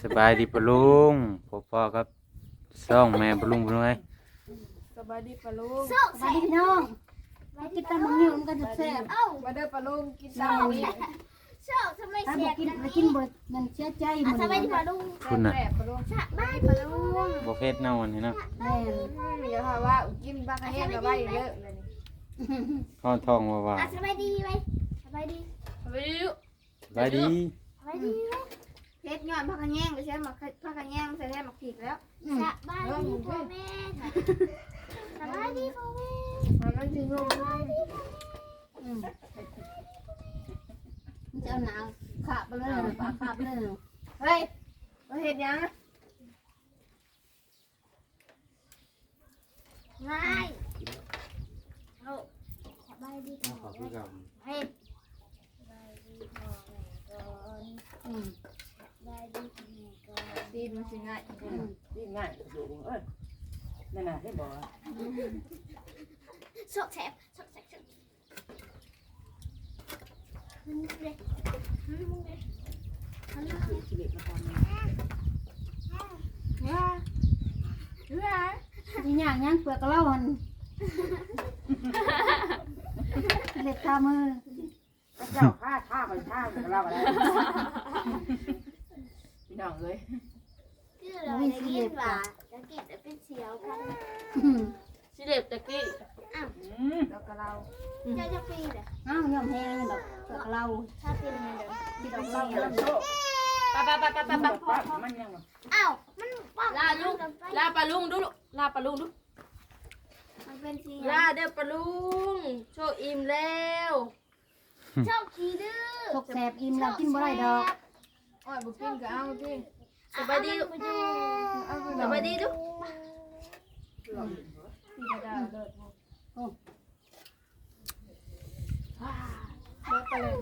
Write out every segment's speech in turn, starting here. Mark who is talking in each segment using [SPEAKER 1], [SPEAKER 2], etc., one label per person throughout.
[SPEAKER 1] สบายดีปะลุงพ่อพ่อครับซ่องแม่ปะลุงปะลุงไง
[SPEAKER 2] สบายดีปะลุง
[SPEAKER 3] สวัสดีพี่น้องมากินตำมังนิ้วมันก็จะแซ่บ
[SPEAKER 2] เอ้ามาเด้อปะลุงกินตามนี้
[SPEAKER 4] ชอบทำไม
[SPEAKER 3] ถ้า
[SPEAKER 4] เสี
[SPEAKER 3] บ่
[SPEAKER 4] ย
[SPEAKER 3] กิน
[SPEAKER 4] กัน
[SPEAKER 3] ไปกินเบิดมันเสียใจห
[SPEAKER 4] อะ
[SPEAKER 3] มัน
[SPEAKER 4] ทำไมที่มาลุง
[SPEAKER 1] คุณน่ะ
[SPEAKER 2] แซ่บปะลุง
[SPEAKER 4] สบายปะลุง
[SPEAKER 1] บ่เฟซเน่าอันนี้เนาะ
[SPEAKER 3] แม่น
[SPEAKER 2] มีอย่าหาว่ากินบ้างแห้งกับใบเยอะเลยนี่
[SPEAKER 1] ข้อทองว่าว่า
[SPEAKER 4] อะสบายดีไหมสบายดี
[SPEAKER 2] ไปดิ
[SPEAKER 1] สบายดี
[SPEAKER 4] สบายดีไหม
[SPEAKER 2] เพชรย้อนพักกันแย่งไปใช่ไหมพักกันแย่งใส่แท้หมักผิดแล้ว
[SPEAKER 3] อืม
[SPEAKER 4] สบายดีพ่อแม่สบายดีพ่อแม่
[SPEAKER 2] มันมันถึงลง
[SPEAKER 3] อืมมันจะเอาหนังขาบไปเลยปากขาบไปเลย
[SPEAKER 2] เฮ้ยมาเห็ดยัง
[SPEAKER 4] ไม่เอาสบายดีพ่อแม่เฮ้ยสบายดีพ่อแม่ก่อน
[SPEAKER 3] อืม
[SPEAKER 4] สบายดีพ่อแม่ก่อ น
[SPEAKER 2] ดีมันสิง่าย
[SPEAKER 3] อืม
[SPEAKER 5] ที่ง่ายสูงเอ้ยนั่นน่ะให้บอกว่า
[SPEAKER 4] สกแสบสกแสบสกมึงเลยมึงเลยมึงเลย
[SPEAKER 5] ชีวิตมาตอนนี้
[SPEAKER 2] ว้าว้า
[SPEAKER 3] มีหยังยังเปลือกกระเล่าหันเล็บทามือ
[SPEAKER 5] พระเจ้าฆ่าฆ่าไปฆ่าไปกับเราอะไรพี่น้องเอ้ย
[SPEAKER 4] เราได้ยินว่าจะกินแต่เป็นเสียวกัน
[SPEAKER 6] สิเด็บตะกี้
[SPEAKER 5] อืม
[SPEAKER 2] แล้วก็เรา
[SPEAKER 4] เจ้าจะปีเด้อ
[SPEAKER 3] อ้าวยอมแห้งดอกเปลือกกระเล่า
[SPEAKER 4] ถ้าเป็นไงเด้อ
[SPEAKER 3] ที่ดอก
[SPEAKER 5] เรา
[SPEAKER 3] เล่า
[SPEAKER 5] เริ่มโต
[SPEAKER 6] ปะปะปะปะปะปะ
[SPEAKER 5] ปั๊บมันยัง
[SPEAKER 4] อ้าวมันป้อง
[SPEAKER 6] ลาลูกลาปลาลุงดูลูกลาปลาลุงดู
[SPEAKER 4] มันเป็นเสีย
[SPEAKER 6] ลาเด้อปลาลุงโชว์อิ่มแล้ว
[SPEAKER 4] ชอบขี้ดื้อ
[SPEAKER 3] ตกแสบอิ่มแล้วกินบ่ได้ดอก
[SPEAKER 2] อ้อยบุกินก็เอาที่
[SPEAKER 6] สบายดี
[SPEAKER 4] ไปดู
[SPEAKER 2] เอาไป
[SPEAKER 6] สบายดีดู
[SPEAKER 2] ที่กระดาษเลิศบอกไปเลย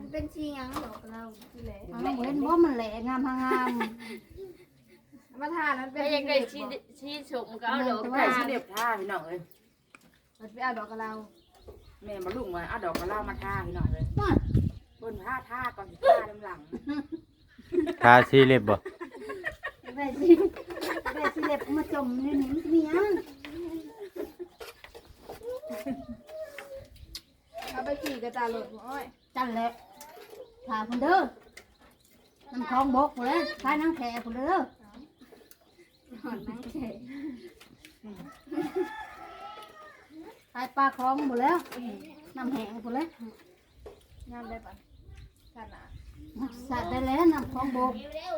[SPEAKER 4] มันเป็นเสียงหรอกเรา
[SPEAKER 2] ที่เหลือ
[SPEAKER 3] เอาเห็นบ่มันแหละงามหางาม
[SPEAKER 2] มาทานนั้นเป็
[SPEAKER 6] ถ้านอยากได้ชีชีชมก็เอาดอก
[SPEAKER 5] ใคร
[SPEAKER 6] ทา
[SPEAKER 5] ชี
[SPEAKER 6] น
[SPEAKER 5] เด็บท่าพี่น้องเอ้ย
[SPEAKER 2] มันไปเอาดอกกระเรา
[SPEAKER 5] แม่มาลุงว่าเอาดอกกระเล่ามาท่าพี่น้องเลย
[SPEAKER 3] ว่า
[SPEAKER 5] บนท่าท่าก่อนท่าลำหลัง
[SPEAKER 1] ทาสีเล็บบ่
[SPEAKER 3] ได้สิได้สิเล็บมาจมนี่นี่มันสิมีหยัง
[SPEAKER 2] เอาไปขี่กระตาหลุดอ้อย
[SPEAKER 3] จันแหละถ่าพุ่นเด้อน้ำคลองบกพุ่นเลยทายน้ำแข็พุ่นเด้อหอนน้ำแข็ทายปลาคลองหมดแล้วน้ำแห้งพุ่นเลย
[SPEAKER 2] งามได้ปะขนาด
[SPEAKER 3] สัตว์ได้แล้วน้ำคลองบก
[SPEAKER 4] เร็ว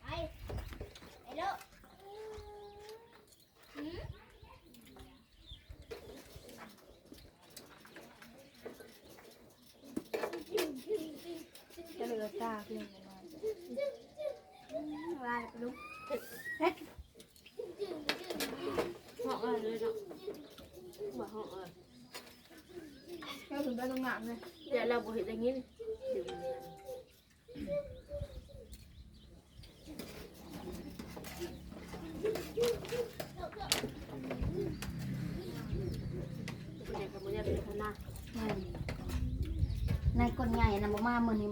[SPEAKER 4] ไปไปเร็ว
[SPEAKER 2] จะเหลือตาเพียงน้อย
[SPEAKER 4] ลาไปดู
[SPEAKER 6] ห้องเออเลยเนาะว่าห้องเออ
[SPEAKER 2] แค่ถึงได้ตรงงามเลย
[SPEAKER 6] เดี๋ยวเราบ่เห็นอย่างนี้นี่เด็กกับมันจะเป็นคนหน้า
[SPEAKER 3] อืมในคนใหญ่นะบ่มาเมื่อนี้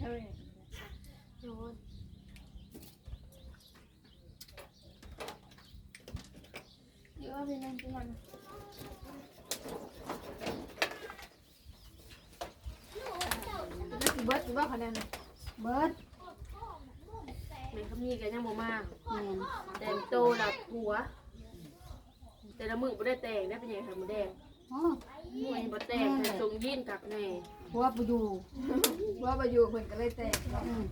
[SPEAKER 2] เฮ้ย
[SPEAKER 6] โอ้ย
[SPEAKER 2] เยอะพี่นั่นที่มัน กี่เบิร์ดกี่บ้าคะแนน
[SPEAKER 3] เบิด
[SPEAKER 6] แม่เขามีกันยังบ่มา
[SPEAKER 3] แม่น
[SPEAKER 6] แต่งโตหลับหัว แต่ละมือบ่ได้แต่งได้เป็นยังไงค่ะมือแดง
[SPEAKER 3] อ๋อ
[SPEAKER 6] มือบ่แต่งแต่ทรงยีนกักแน่
[SPEAKER 3] หัวบ่อยู่
[SPEAKER 2] ว่าไปอยู่เหมือนกันเลยแต่
[SPEAKER 3] อืม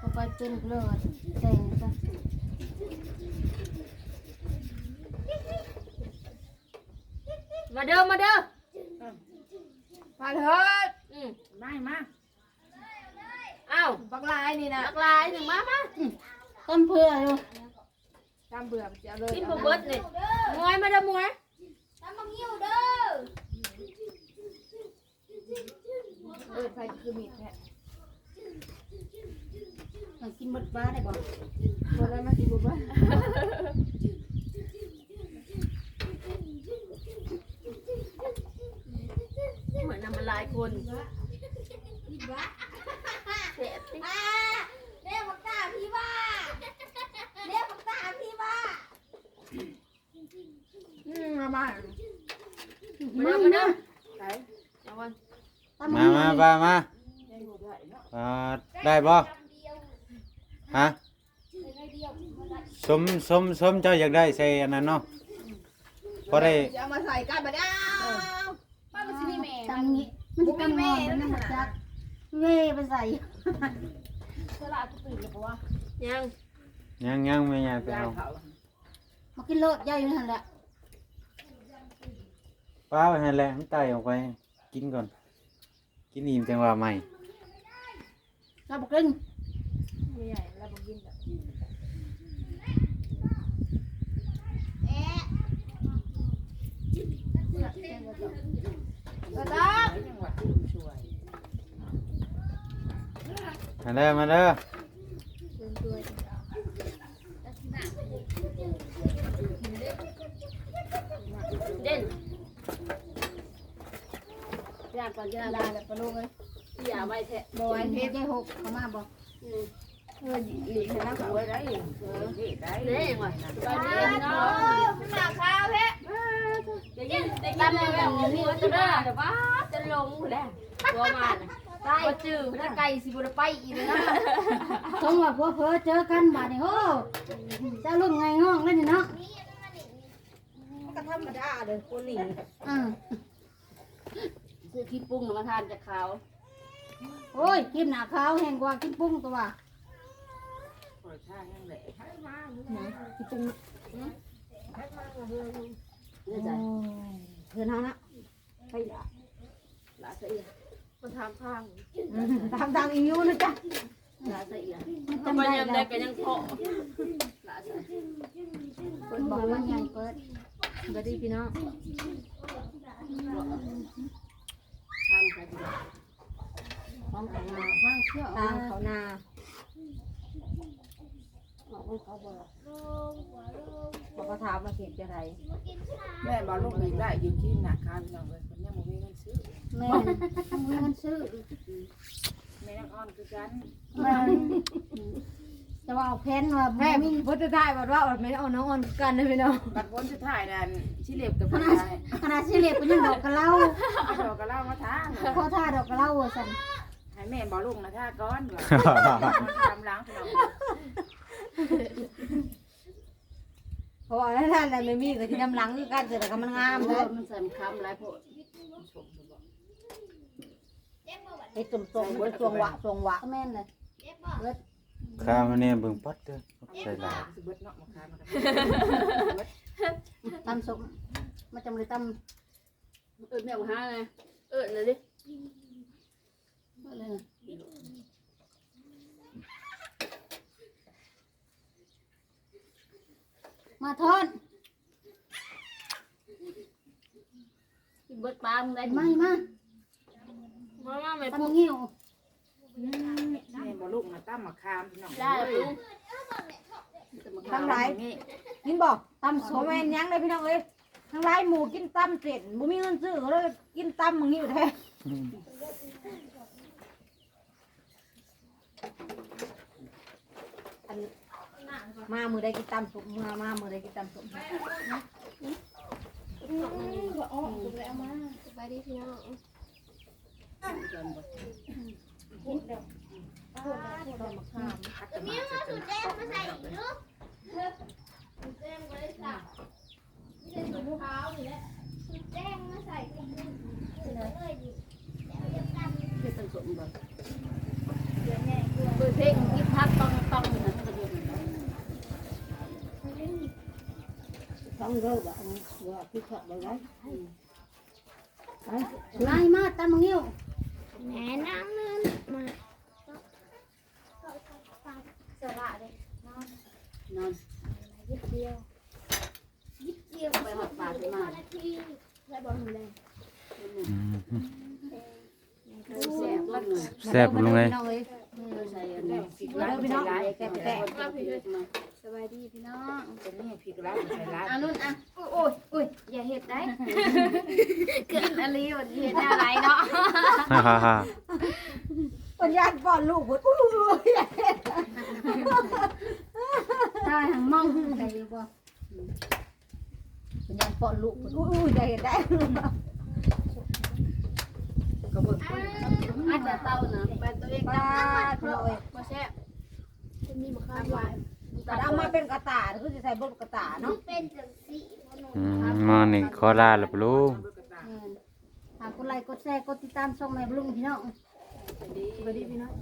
[SPEAKER 3] ก็ไปเป็นเลิศแต่งซะ
[SPEAKER 6] มาเด้อมาเด้อ
[SPEAKER 2] มาเถิด
[SPEAKER 6] อืม
[SPEAKER 5] ไม่มา
[SPEAKER 6] อ้าว
[SPEAKER 2] บักลายนี่นะ
[SPEAKER 6] ลักลายหนึ่งมามา
[SPEAKER 3] ต้นเพื่ออยู่
[SPEAKER 2] ตามเบื่อจะเลย
[SPEAKER 6] กินบ่เบิดนี่มวยมาเด้อมวย
[SPEAKER 4] ทำมังยิ้วเด้อ
[SPEAKER 2] เออไฟคือมีดแท้
[SPEAKER 3] เอากินหมดบ้าได้บ่
[SPEAKER 2] หมดแล้วมาสิบุบ้า
[SPEAKER 6] เหมือนนำมันหลายคน
[SPEAKER 7] เจ็บสิ
[SPEAKER 4] อ่าเรียกปากกาพี่ว่าเรียกปากกาพี่ว่า
[SPEAKER 8] อืมมามา
[SPEAKER 3] ไม่นะ
[SPEAKER 5] ไหน
[SPEAKER 7] เอาวัน
[SPEAKER 3] ตาม
[SPEAKER 1] มามาบ้ามาได้บ่ฮะสมสมสมเจ้าอยากได้ใส่อันนั้นเนาะพอได้
[SPEAKER 8] จะเอามาใส่กันมาได้
[SPEAKER 4] ป้ามันสิมีแม่
[SPEAKER 3] ตามนี้มันจะเป็นแม่มันจะจักเว่ไปใส่
[SPEAKER 4] สลัดตื่นเลยเพราะว่า
[SPEAKER 7] ยัง
[SPEAKER 1] ยังยังไม่ยายไปเอา
[SPEAKER 3] มากินโลดยายอยู่นั่นแหละ
[SPEAKER 1] ป้าไปให้แหละมันไตออกไปกินก่อน กินอิ่มจังว่าใหม่
[SPEAKER 3] เราบอกกิน
[SPEAKER 7] ไม่ใหญ่แล้วบอกกินแบบ
[SPEAKER 4] เอ๊ะ
[SPEAKER 8] ก็ต้อง
[SPEAKER 5] จังหวะช่วย
[SPEAKER 1] มาเด้อมาเด้อ
[SPEAKER 7] เด่นยา กก่อนจะ
[SPEAKER 3] ลา
[SPEAKER 7] ได้
[SPEAKER 3] แล้วปลาลูกเลย
[SPEAKER 7] อย่าไว้แทะ
[SPEAKER 3] บอยเพชรยายหกเขามาบอก
[SPEAKER 8] เออหลีกให้นั่ง
[SPEAKER 5] ส
[SPEAKER 8] เขา
[SPEAKER 5] วได้เออได้
[SPEAKER 7] เด่นว่ะตอนนี้
[SPEAKER 4] อ่า
[SPEAKER 7] เนา
[SPEAKER 4] โอ้ะขึ้นมาข้าวเพชร
[SPEAKER 7] ได้ยินได้ยินเลยแบบนี้ว่าจะได้แต่ว่าจะลงแล้วตัวมัน
[SPEAKER 3] ไก่
[SPEAKER 7] ก็จืด
[SPEAKER 3] ถ้าไก่สิบุรไปอีกเลยนะทงว่าพวกเพอเจอกันบาดนี่โอ้เจ้าลุ่มไงง่องเล่นนี่เนาะ
[SPEAKER 8] ก็ธรรมดาเลยคนหลี
[SPEAKER 3] อืม
[SPEAKER 7] ซื้อขี้ปุ้งมาทานจากเขา
[SPEAKER 3] โอ้ยกินหนาขาวแห้งกว่ากินปุ้งตัว
[SPEAKER 5] ปล่อยท่าแห้งแหละ
[SPEAKER 3] กินปุ้ง
[SPEAKER 7] เนี่ยจ้ะ
[SPEAKER 3] เพื่อนเฮานะไปละ
[SPEAKER 7] ลาเสียมันทำข้าง
[SPEAKER 8] ตามทางอีนิ้วนะจ๊ะ
[SPEAKER 7] ลาเสีย
[SPEAKER 3] จำ
[SPEAKER 7] ทำไมยังได้กันยังเพาะลาเสีย
[SPEAKER 3] เปิดบอกว่ายังเปิด
[SPEAKER 7] สวัสดีพี่น้อง
[SPEAKER 3] ของเขานาข้างเที่ยว
[SPEAKER 8] ตามเขานา
[SPEAKER 3] เขาบอก
[SPEAKER 8] เขาก็ถามมาเห็นจะไร
[SPEAKER 5] แม่บอกลูกอีกได้อยู่ที่หนักคาพี่น้องเลยคนยังบ่มีเงินซื้อ
[SPEAKER 3] แม่มือมันซื้อ
[SPEAKER 5] แม่ยังอ่อนคือกัน
[SPEAKER 3] แม่ จะว่าเอาแพนว่า
[SPEAKER 8] แม่
[SPEAKER 3] แม่
[SPEAKER 8] มี
[SPEAKER 3] มี
[SPEAKER 8] พุทธทายบอกว่าอดไม่เอาน้องอ่อนกันนะพี่น้อง
[SPEAKER 5] บัดพ้นสุดท้ายนั่นชิเล็บกับ
[SPEAKER 3] ข
[SPEAKER 5] พี่
[SPEAKER 3] นาด
[SPEAKER 5] ชาย
[SPEAKER 3] ขนาดสิเล็กก็ยังดอกกระเล่า
[SPEAKER 5] เอาดอกกระเล่ามาท่า
[SPEAKER 3] พอท่าดอกกระเล่าว่าซั่น
[SPEAKER 5] ให้แม่บอกลูกนะท่าก้อนว่าทำล้างพี่น้อง
[SPEAKER 8] เพราะว่าท่านอะไรไม่มีก็ที่น้ำหลังคือกันแต่ก็มันงาม
[SPEAKER 7] เพ
[SPEAKER 8] เลย
[SPEAKER 7] ราะมันใส่คำหลายโพด
[SPEAKER 8] ไอ้ตุ่มๆเหมือนสวงหวะสวงหวะ
[SPEAKER 3] ก็แม่นเลย
[SPEAKER 1] ข้า วมันเนี่ยเบิ่งปัดเด้อใส่หลาย
[SPEAKER 5] สิเบิดเนาะมาคายมา
[SPEAKER 3] ตำสมมาจำเลยต
[SPEAKER 7] เออแม่ของห้าไงเออเลยดิำ
[SPEAKER 3] เลยนะมาทอน
[SPEAKER 7] กินเบิดปลามึงได้
[SPEAKER 3] ไม่มา
[SPEAKER 7] มามาไม่
[SPEAKER 3] ตำ
[SPEAKER 7] พูด
[SPEAKER 3] งิ้ว
[SPEAKER 5] แม่บอกลูกนะตั้มมาคามพี่น้อง
[SPEAKER 7] ได้ปุ้ง
[SPEAKER 8] ทั้งหลาย
[SPEAKER 5] นี่
[SPEAKER 8] กินบอกตำโซแมนยังเลยพี่น้องเอ้ยทั้งหลายหมูกินตำเสร็จบ่มีเงินซื้อก็เลยกินตำมึงนี่อยู่แท้อันมามือได้กินตำสุกมามามือได้กินตำสุก
[SPEAKER 4] สบายดีพี่น้อง
[SPEAKER 5] พัดจะมาจะจะ
[SPEAKER 4] แจ้งมาใส่ลูกแจ้งมาเลยสับนี่เป็นถุงเท้าอยู่แล้วแจ้งมาใส่เลยดิ
[SPEAKER 7] คือตั้งสมบัติเปิดเพลงกิทักต้องต้องนะกระดูก
[SPEAKER 3] ต้องเลิกอะว่าพี่ชอบเลยไรไล่มาตำงิ้ว
[SPEAKER 4] แม่น้ำนั่นมาสระ เลย
[SPEAKER 7] นอน
[SPEAKER 4] ยิบเดียวยิบเดียว
[SPEAKER 7] ไปหอดปลาที่มา
[SPEAKER 4] ทีแล้วบอกหนูเลย
[SPEAKER 7] แซ่บต้นหนึ่ง
[SPEAKER 1] แซ่บลงเอ้ย
[SPEAKER 3] น้องเอ้ย
[SPEAKER 7] ใส่อันนี้
[SPEAKER 5] พริกร้านใส่ร้ายแก่แต่
[SPEAKER 3] สบายดีพี่น้อง
[SPEAKER 5] เป็นนี่พริกร้าใส่ร้าย
[SPEAKER 3] อะนุ่นอะ
[SPEAKER 4] โอ้ยโอ้ยอย่าเห็ดได้กินอะไรอยู่เห็ดอะไรเนาะ
[SPEAKER 1] ฮ่าฮ่าฮ่า
[SPEAKER 8] ปัญญาป้อนลูกเพิ่นอู้ย
[SPEAKER 3] ตายหั งมองได้อยู่บ่เป็นยังป้อนลูก
[SPEAKER 8] อู้ยได้ได้
[SPEAKER 5] ก็เบิ่ง
[SPEAKER 7] อาจจะเต้านะเป็นตัวเอง
[SPEAKER 8] ปลาเถอะเอ้ย
[SPEAKER 7] บ่แซ่บ
[SPEAKER 4] จะมีมะขามหวาน
[SPEAKER 8] แต่เอามาเป็นกระตาคือสิใส่บนกระตาเนาะ
[SPEAKER 4] เป็นจังสีพ่อหนุ่ม
[SPEAKER 1] อืมมานี่ขอลาแล้วปะลุง
[SPEAKER 3] แม่นหากกดไลค์กดแชร์กดติดตามช่องแม่บลุงพี่น้อง
[SPEAKER 5] ดี
[SPEAKER 7] สวัสดีพี่น้อง